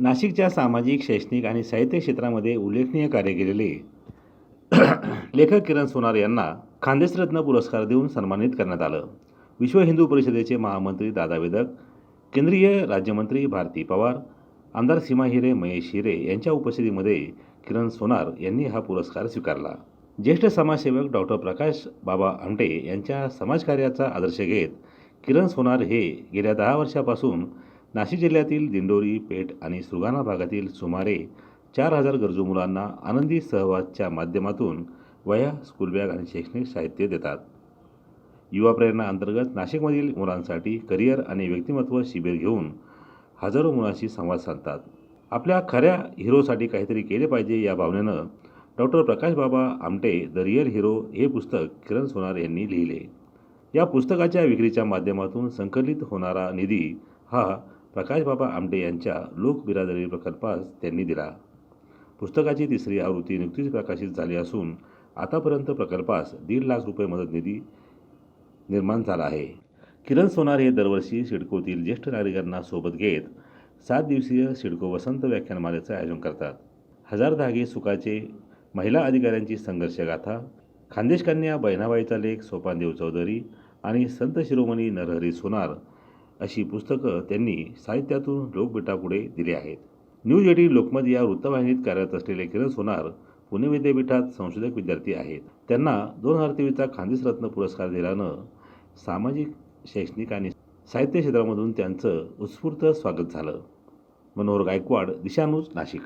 नाशिकच्या सामाजिक शैक्षणिक आणि साहित्य क्षेत्रामध्ये उल्लेखनीय कार्य केलेले लेखक किरण सोनार यांना खानदेशरत्न पुरस्कार देऊन सन्मानित करण्यात आलं. विश्व हिंदू परिषदेचे महामंत्री दादा वेदक केंद्रीय राज्यमंत्री भारती पवार आमदार सीमा हिरे महेश हिरे यांच्या उपस्थितीमध्ये किरण सोनार यांनी हा पुरस्कार स्वीकारला. ज्येष्ठ समाजसेवक डॉक्टर प्रकाश बाबा आमटे यांच्या समाजकार्याचा आदर्श घेत किरण सोनार हे गेल्या दहा वर्षापासून नाशिक जिल्ह्यातील दिंडोरी पेठ आणि सुगाना भागातील सुमारे चार हजार गरजू मुलांना आनंदी सहवासच्या माध्यमातून वया स्कूलबॅग आणि शैक्षणिक साहित्य देतात. युवा प्रेरणा अंतर्गत नाशिकमधील मुलांसाठी करिअर आणि व्यक्तिमत्व शिबिर घेऊन हजारो मुलांशी संवाद साधतात. आपल्या खऱ्या हिरोसाठी काहीतरी केले पाहिजे या भावनेनं doctor Prakash Baba Amte the real hero हे पुस्तक किरण सोनार यांनी लिहिले. या पुस्तकाच्या विक्रीच्या माध्यमातून संकलित होणारा निधी हा प्रकाश बाबा आमटे यांच्या लोकबिरादरी प्रकल्पास त्यांनी दिला. पुस्तकाची तिसरी आवृत्ती नुकतीच प्रकाशित झाली असून आतापर्यंत प्रकल्पास दीड लाख रुपये मदत निधी निर्माण झाला आहे. किरण सोनार हे दरवर्षी सिडकोतील ज्येष्ठ नागरिकांना सोबत घेत सात दिवसीय सिडको वसंत व्याख्यानमालेचं आयोजन करतात. हजार धागे सुखाचे महिला अधिकाऱ्यांची संघर्षगाथा खानदेशकन्या बहिणाबाईचा लेख सोपानदेव चौधरी आणि संत शिरोमणी नरहरी सोनार अशी पुस्तकं त्यांनी साहित्यातून लोकपीठापुढे दिली आहेत. न्यूज एटी लोकमत या वृत्तवाहिनीत कार्यरत असलेले किरण सोनार पुणे विद्यापीठात संशोधक विद्यार्थी आहेत. त्यांना दोन हजार तेवीसचा खानदेशरत्न पुरस्कार दिल्यानं सामाजिक शैक्षणिक आणि साहित्य क्षेत्रामधून त्यांचं उत्स्फूर्त स्वागत झालं. मनोहर गायकवाड दिशानूज नाशिक.